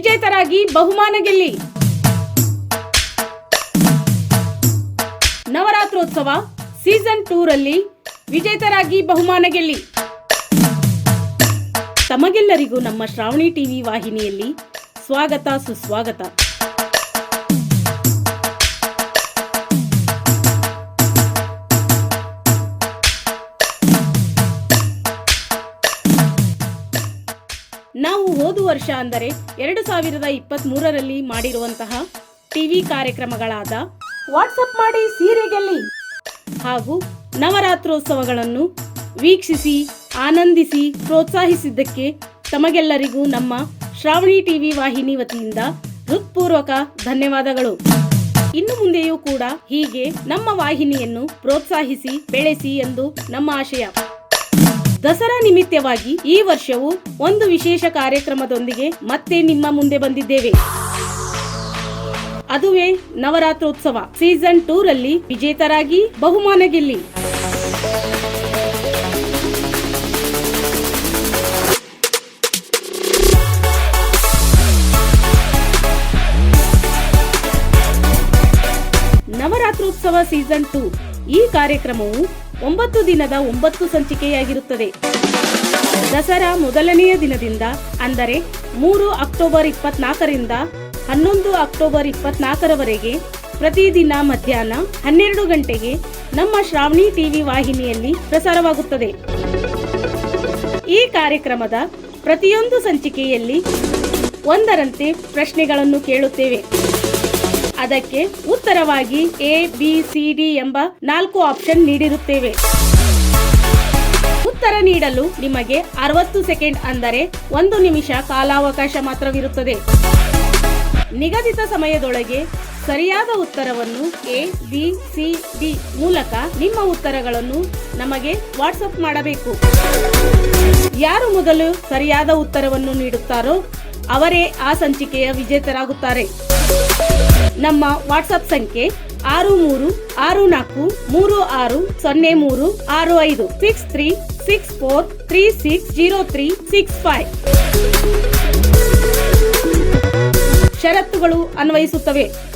ವಿಜೇತರಾಗಿ ಬಹುಮಾನ ಗೆಲ್ಲಿ. ನವರಾತ್ರೋತ್ಸವ ಸೀಸನ್ ಟೂರಲ್ಲಿ ವಿಜೇತರಾಗಿ ಬಹುಮಾನ ಗೆಲ್ಲಿ. ತಮಗೆಲ್ಲರಿಗೂ ನಮ್ಮ ಶ್ರಾವಣಿ ಟಿವಿ ವಾಹಿನಿಯಲ್ಲಿ ಸ್ವಾಗತ ಸುಸ್ವಾಗತ. ನಾವು ಹೋದ ವರ್ಷ ಅಂದರೆ ಎರಡು ಸಾವಿರದ ಇಪ್ಪತ್ತ್ ಮೂರರಲ್ಲಿ ಮಾಡಿರುವಂತಹ ಟಿವಿ ಕಾರ್ಯಕ್ರಮಗಳಾದ ವಾಟ್ಸಪ್ ಮಾಡಿ ಸೀರೆ ಗೆಲ್ಲಿ ಹಾಗೂ ನವರಾತ್ರೋತ್ಸವಗಳನ್ನು ವೀಕ್ಷಿಸಿ, ಆನಂದಿಸಿ, ಪ್ರೋತ್ಸಾಹಿಸಿದ್ದಕ್ಕೆ ತಮಗೆಲ್ಲರಿಗೂ ನಮ್ಮ ಶ್ರಾವಣಿ ಟಿವಿ ವಾಹಿನಿ ವತಿಯಿಂದ ಹೃತ್ಪೂರ್ವಕ ಧನ್ಯವಾದಗಳು. ಇನ್ನು ಮುಂದೆಯೂ ಕೂಡ ಹೀಗೆ ನಮ್ಮ ವಾಹಿನಿಯನ್ನು ಪ್ರೋತ್ಸಾಹಿಸಿ, ಬೆಳೆಸಿ ಎಂದು ನಮ್ಮ ಆಶಯ. ದಸರಾ ನಿಮಿತ್ತವಾಗಿ ಈ ವರ್ಷವೂ ಒಂದು ವಿಶೇಷ ಕಾರ್ಯಕ್ರಮದೊಂದಿಗೆ ಮತ್ತೆ ನಿಮ್ಮ ಮುಂದೆ ಬಂದಿದ್ದೇವೆ. ಅದುವೇ ನವರಾತ್ರೋತ್ಸವ. ಸೀಸನ್ ಟೂ ರಲ್ಲಿ ವಿಜೇತರಾಗಿ ಬಹುಮಾನ ಗೆಲ್ಲಿ. Navaratrotsava season two. ಈ ಕಾರ್ಯಕ್ರಮವು ಒಂಬತ್ತು ದಿನದ ಒಂಬತ್ತು ಸಂಚಿಕೆಯಾಗಿರುತ್ತದೆ. ದಸರಾ ಮೊದಲನೆಯ ದಿನದಿಂದ, ಅಂದರೆ ಮೂರು ಅಕ್ಟೋಬರ್ ಇಪ್ಪತ್ನಾಲ್ಕರಿಂದ ಹನ್ನೊಂದು ಅಕ್ಟೋಬರ್ ಇಪ್ಪತ್ನಾಲ್ಕರವರೆಗೆ ಪ್ರತಿದಿನ ಮಧ್ಯಾಹ್ನ ಹನ್ನೆರಡು ಗಂಟೆಗೆ ನಮ್ಮ ಶ್ರಾವಣಿ ಟಿವಿ ವಾಹಿನಿಯಲ್ಲಿ ಪ್ರಸಾರವಾಗುತ್ತದೆ. ಈ ಕಾರ್ಯಕ್ರಮದ ಪ್ರತಿಯೊಂದು ಸಂಚಿಕೆಯಲ್ಲಿ ಒಂದರಂತೆ ಪ್ರಶ್ನೆಗಳನ್ನು ಕೇಳುತ್ತೇವೆ. ಅದಕ್ಕೆ ಉತ್ತರವಾಗಿ ಎ, ಬಿ, ಸಿ, ಡಿ ಎಂಬ ನಾಲ್ಕು ಆಪ್ಷನ್ ನೀಡಿರುತ್ತೇವೆ. ಉತ್ತರ ನೀಡಲು ನಿಮಗೆ ಅರವತ್ತು ಸೆಕೆಂಡ್ ಅಂದರೆ ಒಂದು ನಿಮಿಷ ಕಾಲಾವಕಾಶ ಮಾತ್ರವಿರುತ್ತದೆ. ನಿಗದಿತ ಸಮಯದೊಳಗೆ ಸರಿಯಾದ ಉತ್ತರವನ್ನು ಎ, ಬಿ, ಸಿ, ಡಿ ಮೂಲಕ ನಿಮ್ಮ ಉತ್ತರಗಳನ್ನು ನಮಗೆ ವಾಟ್ಸಪ್ ಮಾಡಬೇಕು. ಯಾರು ಮೊದಲು ಸರಿಯಾದ ಉತ್ತರವನ್ನು ನೀಡುತ್ತಾರೋ ಅವರೇ ಆ ಸಂಚಿಕೆಯ ವಿಜೇತರಾಗುತ್ತಾರೆ. ನಮ್ಮ ವಾಟ್ಸಪ್ ಸಂಖ್ಯೆ ಆರು ಮೂರು, ಆರು ನಾಲ್ಕು, ಮೂರು ಆರು, ಸೊನ್ನೆ ಮೂರು, ಆರು ಐದು six three six four three six zero three six five ಷರತ್ತುಗಳು ಅನ್ವಯಿಸುತ್ತವೆ.